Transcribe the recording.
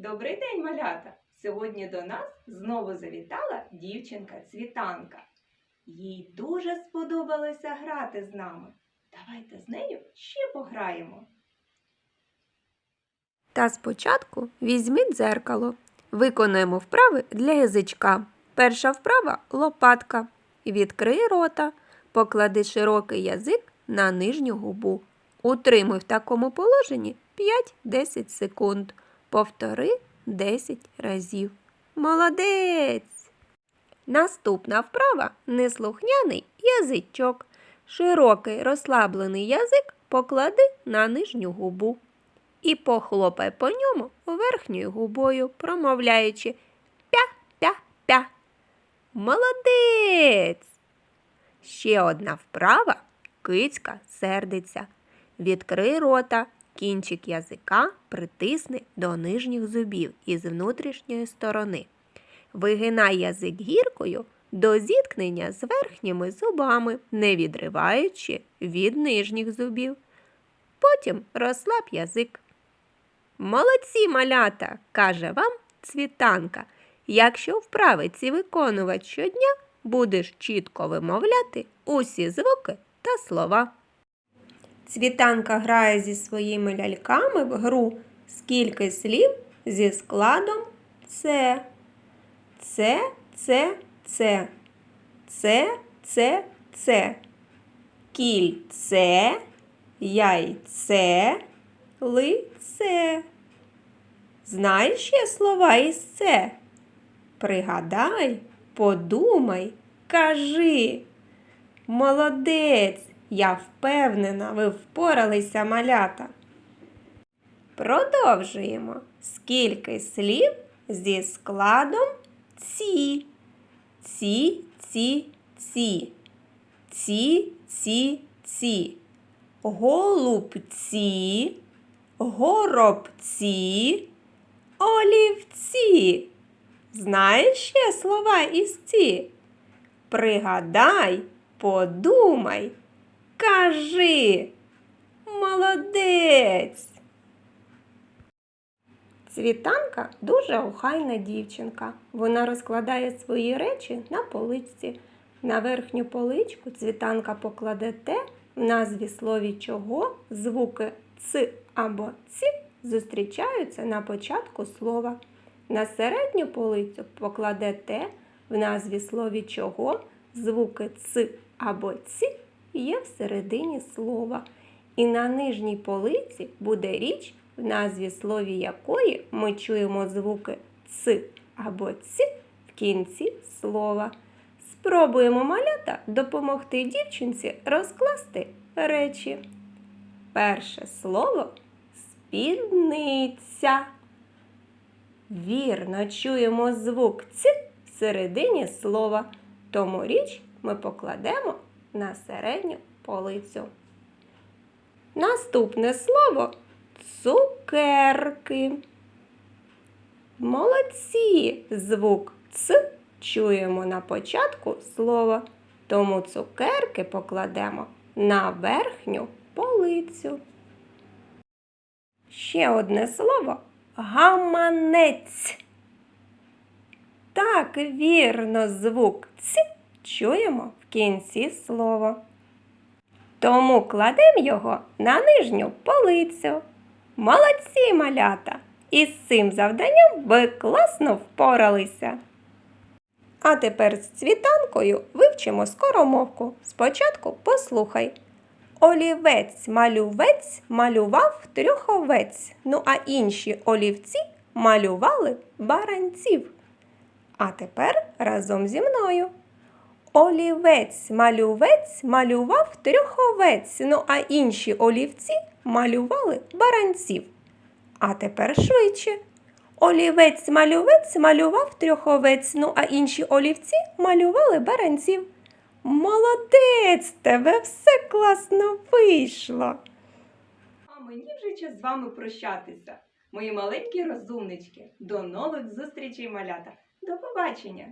Добрий день, малята! Сьогодні до нас знову завітала дівчинка Цвітанка. Їй дуже сподобалося грати з нами. Давайте з нею ще пограємо. Та спочатку візьміть дзеркало. Виконуємо вправи для язичка. Перша вправа лопатка. Відкрий рота. Поклади широкий язик на нижню губу. Утримуй в такому положенні 5-10 секунд. Повтори 10 разів. Молодець! Наступна вправа неслухняний язичок. Широкий розслаблений язик поклади на нижню губу і похлопай по ньому верхньою губою, промовляючи пя-пя-пя. Молодець! Ще одна вправа кицька сердиться. Відкрий рота, кінчик язика притисни до нижніх зубів із внутрішньої сторони. Вигинай язик гіркою до зіткнення з верхніми зубами, не відриваючи від нижніх зубів. Потім розслаб язик. Молодці, малята, каже вам цвітанка. Якщо вправи ці виконувати щодня, будеш чітко вимовляти усі звуки та слова. Цвітанка грає зі своїми ляльками в гру скільки слів зі складом Це. Це, це, це. Це, це, це. Кільце, яйце, лице. Знаєш ще слова із це? Пригадай, подумай, кажи. Молодець, я впевнена, ви впоралися малята. Продовжуємо. Скільки слів зі складом ці. Ці, ці, ці. Ці, ці, ці. Голубці, горобці, олівці. Знаєш ще слова із ці? Пригадай, подумай, кажи. Молодець. Цвітанка дуже охайна дівчинка. Вона розкладає свої речі на поличці. На верхню поличку цвітанка покладе те, в назві слові чого звуки ц або ці зустрічаються на початку слова. На середню полицю покладе те, в назві слові чого звуки ц або ці є всередині слова. І на нижній полиці буде річ, в назві слові якої ми чуємо звуки ц або ці в кінці слова. Спробуємо малята допомогти дівчинці розкласти речі. Перше слово спідниця. Вірно чуємо звук ц в середині слова, тому річ ми покладемо на середню полицю. Наступне слово цукерки. Молодці звук ц чуємо на початку слова, тому цукерки покладемо на верхню полицю. Ще одне слово гаманець. Так, вірно, звук ц чуємо кінці слова. Тому кладемо його на нижню полицю. Молодці малята! Із цим завданням ви класно впоралися. А тепер з цвітанкою вивчимо скоромовку. Спочатку послухай. Олівець малювець малював трьох овець, ну а інші олівці малювали баранців. А тепер разом зі мною. Олівець малювець малював трьох овець, ну а інші олівці малювали баранців. А тепер швидше. Олівець малювець малював трьох овець, ну а інші олівці малювали баранців. Молодець, тебе все класно вийшло. А мені вже час з вами прощатися. Мої маленькі розумнички. До нових зустрічей, малята. До побачення!